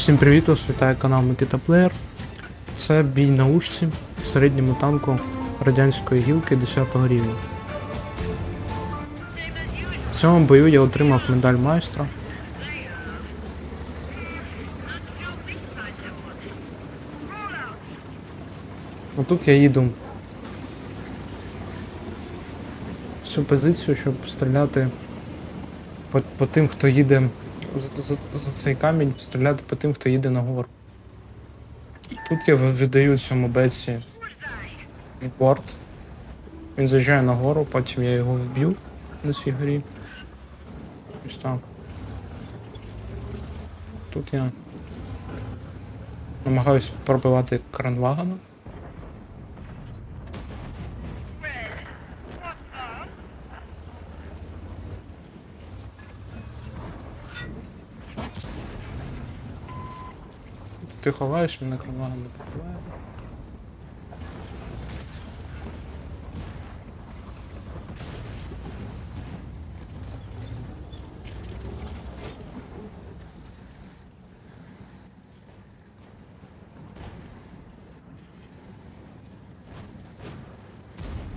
Всім привіт, вас вітає канал Микита Плеєр. Це бій на ушці в середньому танку радянської гілки 10 рівня. В цьому бою я отримав медаль майстра. Отут я їду в цю позицію, щоб стріляти по, по тим, хто їде за, за, цей камінь, стріляти по тим, хто їде на гору. Тут я видаю цьому беці порт. Він заїжджає на гору, потім я його вб'ю на цій горі. Ось так. Тут я намагаюсь пробивати кранвагана. Ти ховаєш мене кранваган не пробиває.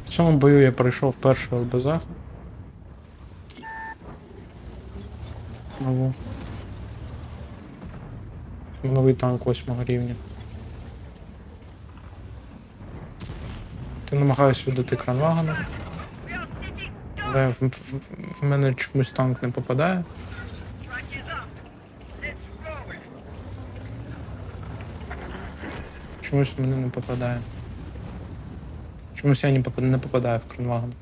В цьому бою я пройшов першу ЛБЗ. Нову. Новий танк 8 рівня. Ти намагаюся віддати кранвагана. Але в, в, в мене чомусь танк не попадає. Чомусь в мене не попадає. Чомусь я не, не попадаю в кранваган.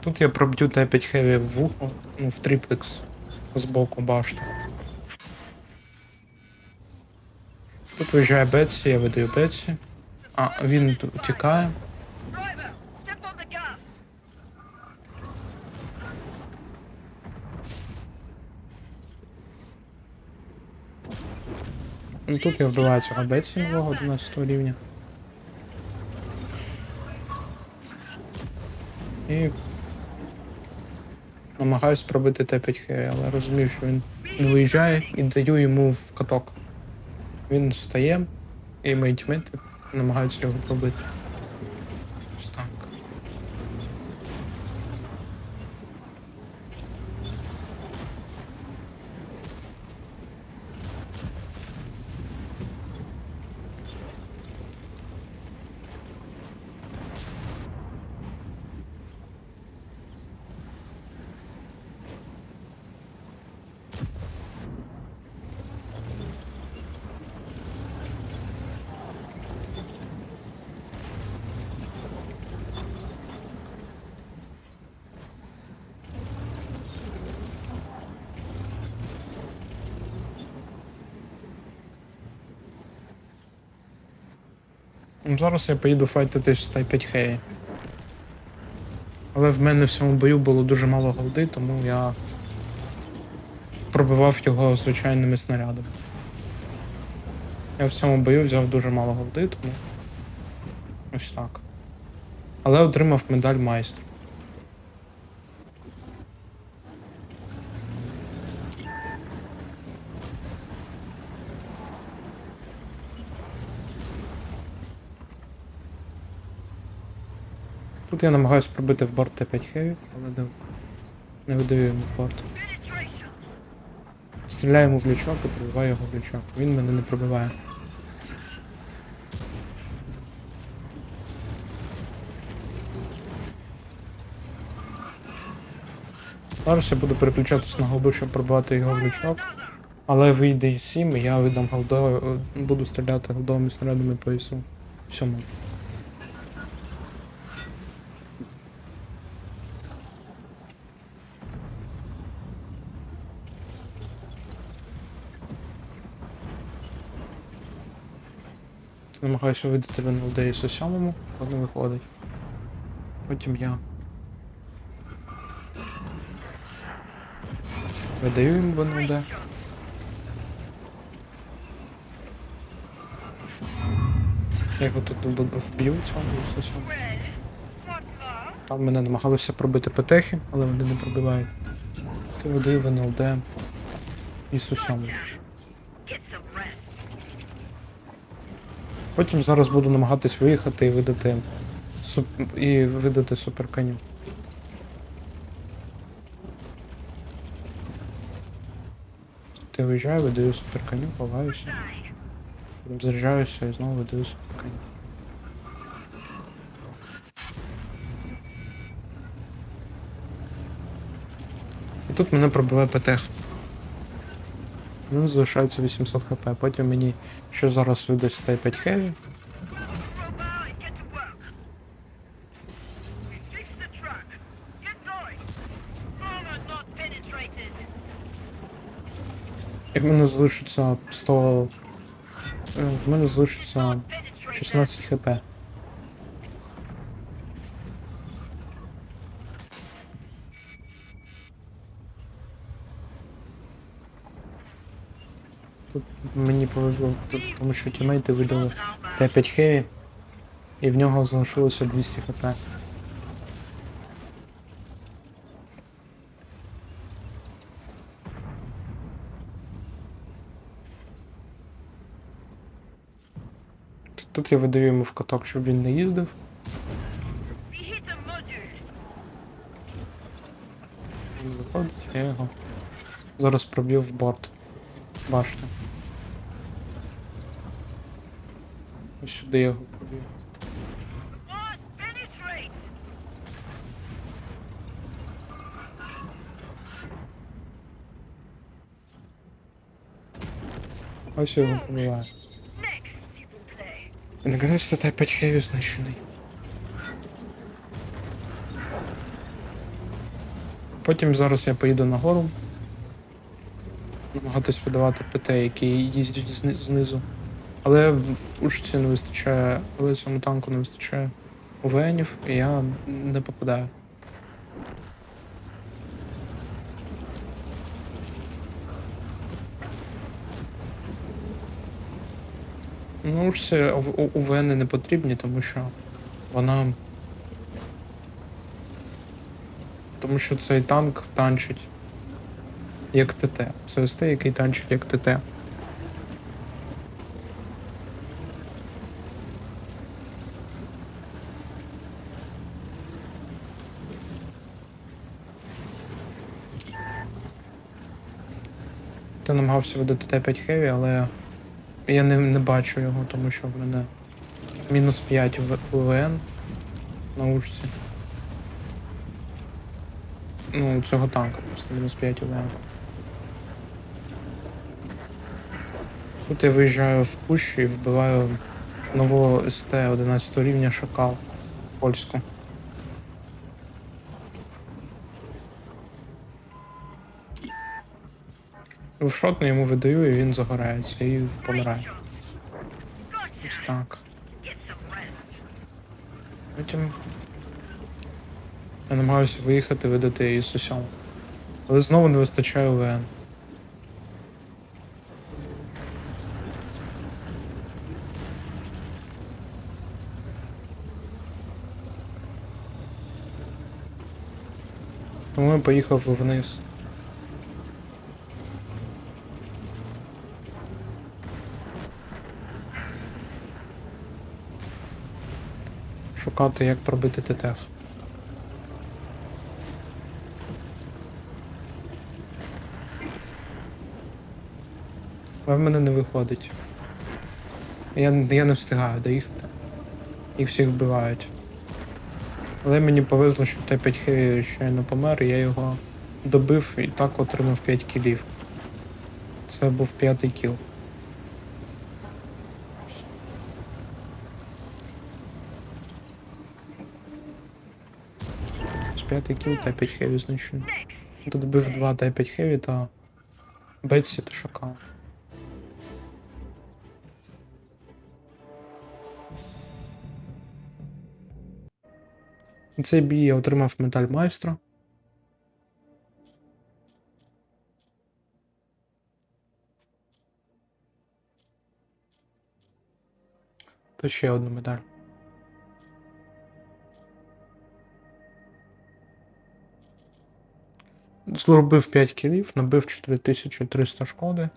Тут я проб'ю Т5 Heavy в вухо, ну, в триплекс з боку башти. Тут виїжджає Бетсі, я видаю Бетсі. А, він the gas. Ну, тут я вбиваю цього Бетсі нового 11 рівня. І намагаюсь пробити Т5 Heavy, але розумію, що він не виїжджає і даю йому в каток. Він встає, і мої тімейти намагаються його пробити. Ось так. Ну, Зараз я поїду файтити з Type 5 Хеї. Але в мене в цьому бою було дуже мало голди, тому я пробивав його звичайними снарядами. Я в цьому бою взяв дуже мало голди, тому ось так. Але отримав медаль майстра. Тут я намагаюся пробити в борт Т5 Heavy, але не, не видаю йому в борт. Стріляю йому в лючок і пробиваю його в лючок. Він мене не пробиває. Зараз я буду переключатись на голду, щоб пробивати його в лючок. Але вийде і 7, і я видам голдою, буду стріляти голдовими снарядами по ісу. Всьому. Намагаюся видати в НЛД ісу 7, але не виходить. Потім я. Видаю їм в НЛД. Я його тут вб'ю цього ісу 7. Red. Front bar. Там мене намагалися пробити петехи, але вони не пробивають. Ти видаю в НЛД ісу 7. Потім зараз буду намагатись виїхати і видати суп... і видати суперконю. Ти виїжджаю, видаю суперконю, ховаюся. Заряджаюся і знову видаю суперконю. І тут мене пробиває ПТХ. Ну, залишається 800 хп. Потім мені що зараз видасть Т5 Heavy. Crowbar and get to work. Fix the truck. Get going. Armor not penetrated. І в мене залишиться 100. е, В мене залишиться Not penetrated. 16 хп. Тут мені повезло, тому що тімейти видали Т5 Heavy, і в нього залишилося 200 хп. Тут- я видаю йому в каток, щоб він не їздив. Виходить, я його зараз проб'ю в борт. Башню. Ось сюди його? Penetrate. Ось його play. І наконець-то Т5 Heavy знищений. Потім зараз я поїду нагору. Намагатись видавати ПТ, які їздять зни- знизу. Але в ушці не вистачає, але цьому танку не вистачає УВНів, і я не попадаю. Ну, ушці УВН не потрібні, тому що вона. Тому що цей танк танчить як ТТ. Це ОСТ, який танчить як ТТ. Я намагався видати Т5 Heavy, але я не, не бачу його, тому що в мене мінус 5 в ВВН на ушці. Ну, цього танка просто мінус 5 ВВН. Тут я виїжджаю в кущ і вбиваю нового СТ 11 рівня Шакал польську. В шотну йому видаю, і він загорається і помирає. Ось так. Потім я намагаюся виїхати, видати її Ісусям. Але знову не вистачає ОВН. Тому я поїхав вниз. Шукати, як пробити ТТХ. Але в мене не виходить. Я, я не встигаю доїхати. Їх всіх вбивають. Але мені повезло, що Т5 Heavy щойно помер, я його добив і так отримав 5 кілів. Це був п'ятий кіл. З п'ятий кіл Т5 Heavy знищений. Тут can вбив play. два Т5 Heavy та Бетсі та Шакал. Цей бій я отримав медаль майстра. Та ще одну медаль. Зробив 5 кілів, набив 4300 шкоди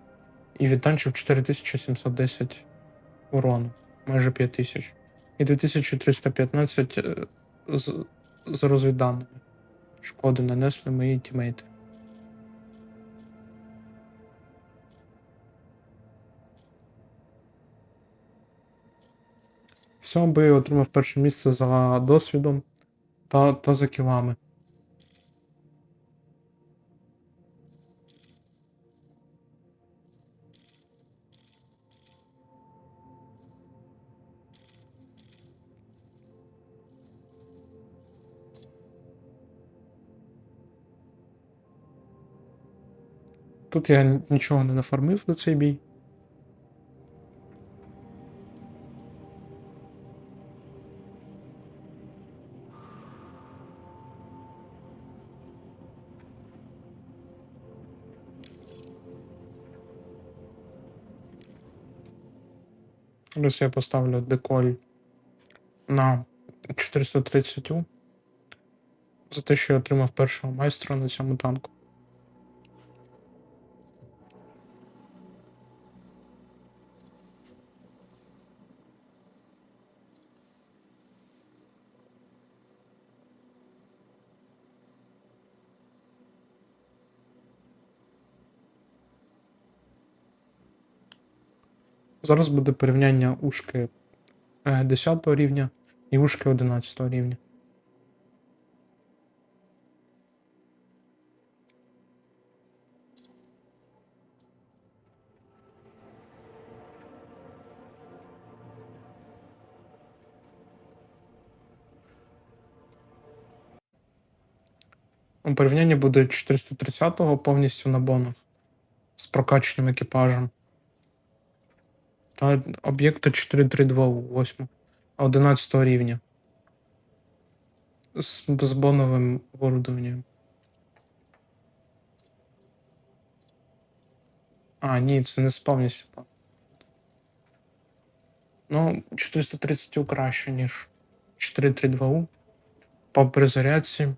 і відтанчив 4710 урону. майже 5 тисяч. І 2315 е, з, з розвідданими. Шкоди нанесли мої тімейти. В цьому бою отримав перше місце за досвідом та, та за кілами. Тут я нічого не нафармив на цей бій. Зараз я поставлю деколь на 430 за те, що я отримав першого майстра на цьому танку. Зараз буде порівняння ушки е, 10 рівня і ушки 11 рівня. У порівнянні буде 430-го повністю на бонах з прокачаним екіпажем. Та об'єкта 4328 11 рівня. З, з боновим оборудованням. А, ні, це не повністю. Ну, 430 краще, ніж 432U. По перезарядці.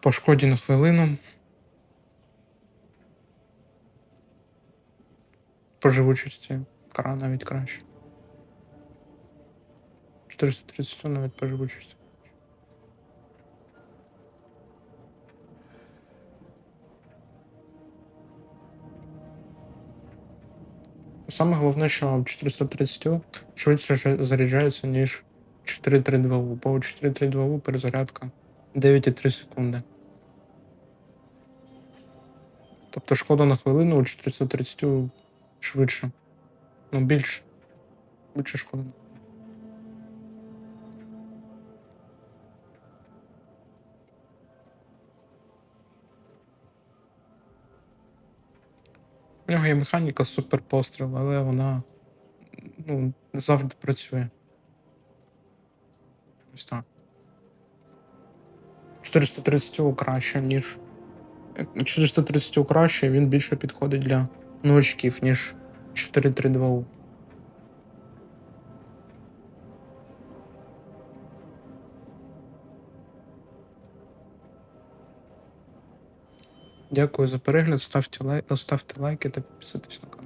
По шкоді на хвилину. По живучості кара навіть краще. 430 навіть по живучості. Саме головне, що 430 швидше заряджається, ніж 432U. Бо у 432U перезарядка 9,3 секунди. Тобто шкода на хвилину у 430 швидше. Ну, більше. Більше шкода. У нього є механіка супер постріл, але вона ну, завжди працює. Ось так. 430 краще, ніж. 430 краще, він більше підходить для новачків, ніж 432U. Дякую за перегляд. Ставте лайк, ставте лайки та підписуйтесь на канал.